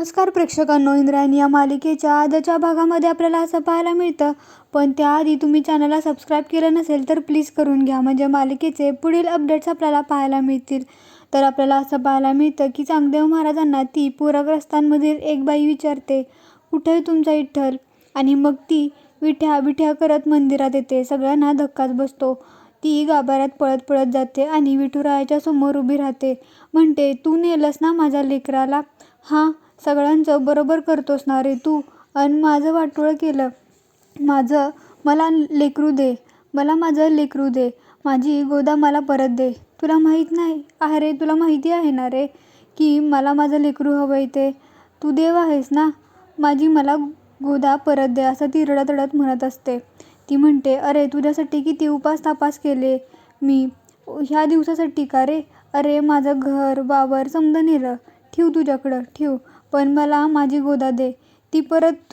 नमस्कार प्रेक्षकांनो इंद्रायणी या मालिकेच्या आजच्या भागामध्ये आपल्याला असं पाहायला मिळतं पण त्याआधी तुम्ही चॅनलला सबस्क्राईब केलं नसेल तर प्लीज करून घ्या म्हणजे मालिकेचे पुढील अपडेट्स आपल्याला पाहायला मिळतील. तर आपल्याला असं पाहायला मिळतं की चांगदेव महाराजांना ती पूरग्रस्तांमधील एक बाई विचारते कुठे तुमचा विठ्ठल? आणि मग ती विठ्या विठ्या करत मंदिरात येते सगळ्यांना धक्काच बसतो. ती गाभाऱ्यात पळत पळत जाते आणि विठुरायाच्या समोर उभी राहते म्हणते तू नेलंस ना माझ्या लेकराला? हां सगळ्यांचं बरोबर करतोस ना रे तू. अन माझं वाटोळं केलं. माझं मला लेकरू दे. मला माझं लेकरू दे. माझी गोदा मला परत दे. तुला माहीत नाही. अरे तुला माहिती आहे ना रे की मला माझं लेकरू हवं आहे ते. तू देव आहेस ना. माझी मला गोदा परत दे असं ती रडत रडत म्हणत असते. ती म्हणते अरे तुझ्यासाठी किती उपास तापास केले मी. ह्या दिवसासाठी का रे? अरे माझं घर वावर समजा नेलं. ठेव तुझ्याकडं. ठेव. पण मला माझी गोदा दे. ती परत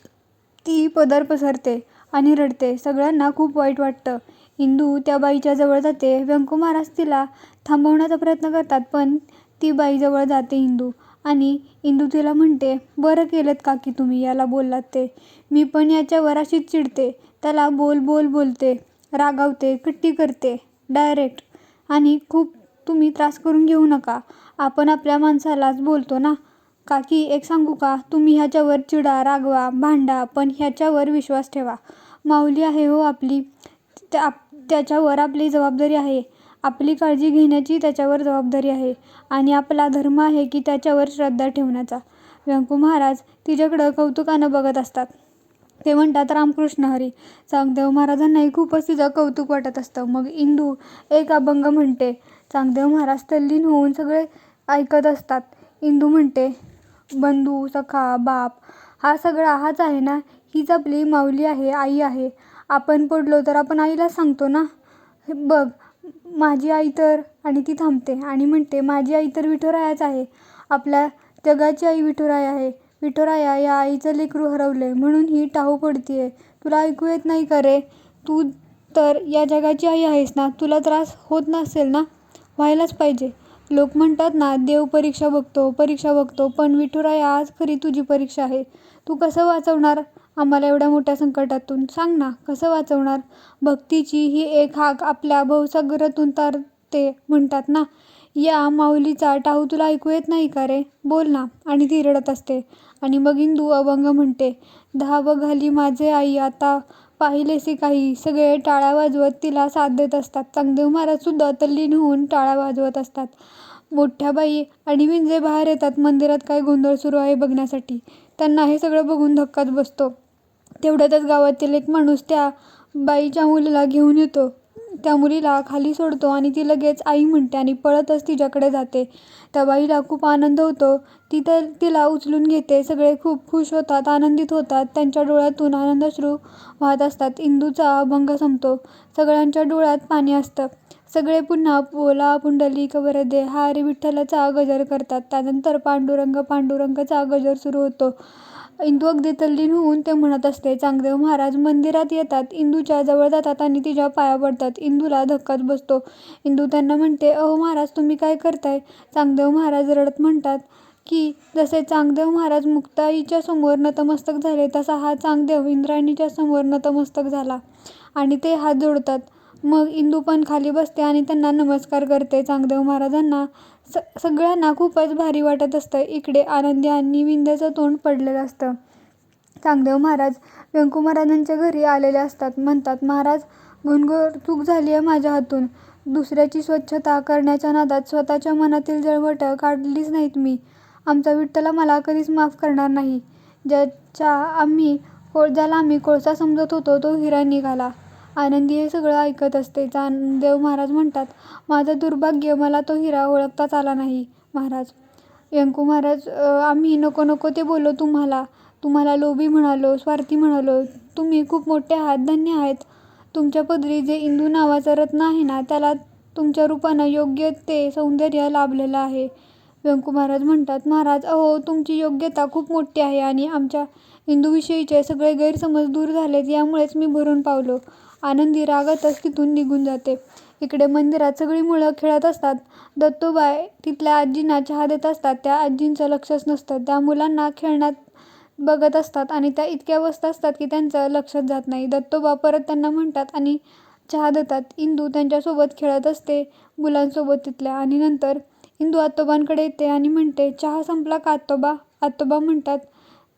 ती पदर पसरते आणि रडते. सगळ्यांना खूप वाईट वाटतं. इंदू त्या बाईच्या जवळ जाते. व्यंकू महाराज तिला थांबवण्याचा प्रयत्न करतात पण ती बाईजवळ जाते इंदू. आणि इंदू तिला म्हणते बरं केलं काकी तुम्ही याला बोललात ते. मी पण याच्यावर अशीच चिडते. त्याला बोल बोल बोलते. रागावते कट्टी करते. डायरेक्ट. आणि खूप तुम्ही त्रास करून घेऊ नका. आपण आपल्या माणसालाच बोलतो ना? काकी एक सांगू का? तुम्ही ह्याच्यावर चिडा रागवा भांडा पण ह्याच्यावर विश्वास ठेवा. माऊली आहे हो आपली. त्या त्याच्यावर आपली जबाबदारी आहे. आपली काळजी घेण्याची त्याच्यावर जबाबदारी आहे. आणि आपला धर्म आहे की त्याच्यावर श्रद्धा ठेवण्याचा. व्यंकू महाराज तिच्याकडं कौतुकानं बघत असतात. ते म्हणतात रामकृष्ण हरी चांगदेव महाराजांनाही खूपच तिचं कौतुक वाटत असतं. मग इंदू एक अभंग म्हणते. चांगदेव महाराज तल्लीन होऊन सगळे ऐकत असतात. इंदू म्हणते बंधू सखा बाप हा सगळा हाच आहे ना? हीच आपली माऊली आहे आई आहे. आपण पडलो तर आपण आईला सांगतो ना? हे बघ माझी आई तर आणि ती थांबते आणि म्हणते माझी आई तर विठुरायाच आहे. आपल्या जगाची आई विठुराय आहे. विठुराया या आईचं लेकरू हरवलंय. म्हणून ही टाहू पडतीये. तुला ऐकू येत नाही का रे? तू तर या जगाची आई आहेस ना? तुला त्रास होत नसेल ना? व्हायलाच पाहिजे. लोक म्हणतात ना देव परीक्षा बघतो परीक्षा बघतो पण विठुराया आज खरी तुझी परीक्षा आहे. तू कसं वाचवणार आम्हाला एवढ्या मोठ्या संकटातून? सांग ना कसं वाचवणार? भक्तीची ही एक हाक आपल्या भवसागरातून तरते म्हणतात ना. या माऊलीचा टाहू तुला ऐकू येत नाही का रे? बोल ना आणि ती रडत असते. आणि मग इंदू अभंग म्हणते धाव घाली माझे आई आता पाहिलेसे काही. सगळे टाळ्या वाजवत तिला साथ देत असतात. चांगदेव महाराजसुद्धा तल्लीन होऊन टाळ्या वाजवत असतात. मोठ्या बाई आणि विंजे बाहेर येतात मंदिरात काय गोंधळ सुरू आहे बघण्यासाठी. त्यांना हे सगळं बघून धक्काच बसतो. तेवढ्यातच गावातील एक माणूस त्या बाईच्या मुलीला घेऊन येतो. त्या मुलीला खाली सोडतो आणि ती लगेच आई म्हणते आणि पळतच तिच्याकडे जाते. त्या बाईला खूप आनंद होतो. ती तर तिला उचलून घेते. सगळे खूप खुश होतात आनंदित होतात. त्यांच्या डोळ्यातून आनंदाश्रू वाहत असतात. इंदूचा अभंग संपतो. सगळ्यांच्या डोळ्यात पाणी असतं. सगळे पुन्हा पोला पुंडलिक वरदे हरी विठ्ठलाचा गजर करतात. त्यानंतर पांडुरंग पांडुरंगचा गजर सुरू होतो. इंदू अगदी तल्लीन होऊन ते म्हणत असते चांगदेव महाराज मंदिरात येतात इंदूच्या जवळ जातात आणि तिच्या पाया पडतात. इंदूला धक्काच बसतो. इंदू त्यांना म्हणते अहो महाराज तुम्ही काय करताय? चांगदेव महाराज रडत म्हणतात की जसे चांगदेव महाराज मुक्ताईच्या समोर नतमस्तक झाले तसा हा चांगदेव इंद्रायणीच्या समोर नतमस्तक झाला आणि ते हात जोडतात. मग इंदू पण खाली बसते आणि त्यांना नमस्कार करते. चांगदेव महाराजांना स सगळ्यांना खूपच भारी वाटत असतं. इकडे आनंदी आणि विंध्याचं तोंड पडलेलं असतं. चांगदेव महाराज व्यंकू महाराजांच्या घरी आलेले असतात. म्हणतात महाराज घनघोर चूक झाली आहे माझ्या हातून. दुसऱ्याची स्वच्छता करण्याच्या नादात स्वतःच्या मनातील जळवटं काढलीच नाहीत मी. आमचा विठ्ठला मला कधीच माफ करणार नाही. ज्याच्या आम्ही कोळ ज्याला आम्ही कोळसा समजत होतो तो हिरा निघाला. आनंदी हे सगळं ऐकत असते. चांगदेव महाराज म्हणतात माझं दुर्भाग्य मला तो हिरा ओळखताच आला नाही. महाराज व्यंकू महाराज आम्ही नको नको ते बोललो तुम्हाला. तुम्हाला लोभी म्हणालो स्वार्थी म्हणालो. तुम्ही खूप मोठे आहात धन्य आहेत. तुमच्या पदरी जे इंदू नावाचं रत्न आहे ना त्याला तुमच्या रूपानं योग्य ते सौंदर्य लाभलेलं आहे. व्यंकू महाराज म्हणतात महाराज अहो तुमची योग्यता खूप मोठी आहे आणि आमच्या इंदूविषयीचे सगळे गैरसमज दूर झालेत यामुळेच मी भरून पावलो. आनंदी रागातच तिथून निघून जाते. इकडे मंदिरात सगळी मुलं खेळत असतात. दत्तोबाय तिथल्या आजींना चहा देत असतात. त्या आजींचं लक्षच नसतं. त्या मुलांना खेळण्यात बघत असतात आणि त्या इतक्या व्यस्त असतात की त्यांचं लक्षच जात नाही. दत्तोबा परत त्यांना म्हणतात आणि चहा देतात. इंदू त्यांच्यासोबत खेळत असते मुलांसोबत तिथल्या. आणि नंतर इंदू आत्तोबांकडे येते आणि म्हणते चहा संपला का आत्तोबा आत्तोबा म्हणतात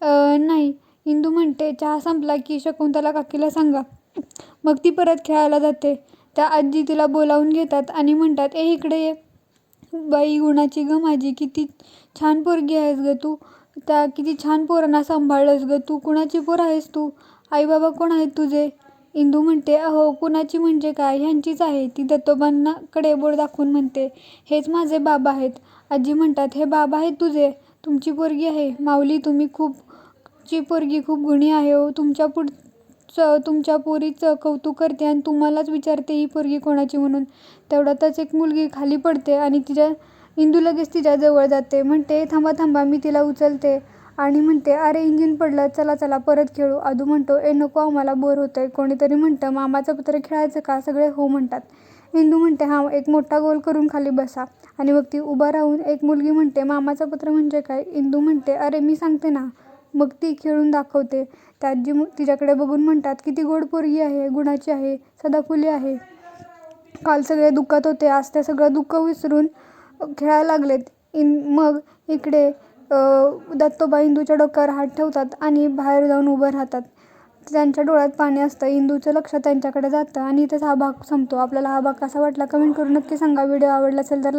नाही. इंदू म्हणते चहा संपला की शकुंतला काकीला सांगा. मग ती परत खेळायला जाते. त्या आजी तिला बोलावून घेतात आणि म्हणतात ए इकडे ये. बाई गुणाची ग माझी किती छान पोरगी आहेस ग तू. त्या किती छान पोरांना सांभाळलंस ग तू. कुणाची पोर आहेस तू? आई बाबा कोण आहेत तुझे? इंदू म्हणते अहो कुणाची म्हणजे काय? ह्यांचीच आहे. ती दत्तोबांनाकडे बोट दाखवून म्हणते हेच माझे बाबा आहेत. आजी म्हणतात हे बाबा आहेत तुझे. तुमची पोरगी आहे. माऊली तुम्ही खूप ची पोरगी खूप गुणी आहे हो. तुमच्या पुढचं तुमच्या पोरीचं कौतुक करते आणि तुम्हालाच विचारते ही पोरगी कोणाची म्हणून. तेवढ्यातच एक मुलगी खाली पडते आणि तिच्या इंदू लगेच तिच्या जवळ जाते. म्हणते थांबा थांबा मी तिला उचलते. आणि म्हणते अरे इंजिन पडलं चला चला परत खेळू. आदू म्हणतो ए नको आम्हाला बोर होतंय. कोणीतरी म्हणतं मामाचं पत्र खेळायचं का? सगळे हो म्हणतात. इंदू म्हणते हा एक मोठा गोल करून खाली बसा. आणि मग ती उभा राहून एक मुलगी म्हणते मामाचं पत्र म्हणजे काय? इंदू म्हणते अरे मी सांगते ना. मग ती खेळून दाखवते. त्या आजी मग तिच्याकडे बघून म्हणतात किती गोड पोरगी आहे गुणाची आहे सदाफुली आहे. काल सगळे दुःखात होते आज ते सगळं दुःख विसरून खेळायला लागलेत. इन मग इकडे दत्तोबा इंदूच्या डोक्यावर हात ठेवतात आणि बाहेर जाऊन उभं राहतात. त्यांच्या डोळ्यात पाणी असतं. इंदूचं लक्ष त्यांच्याकडे जातं आणि इथेच हा भाग संपतो. आपल्याला हा भाग कसा वाटला कमेंट करून नक्की सांगा. व्हिडिओ आवडला असेल तर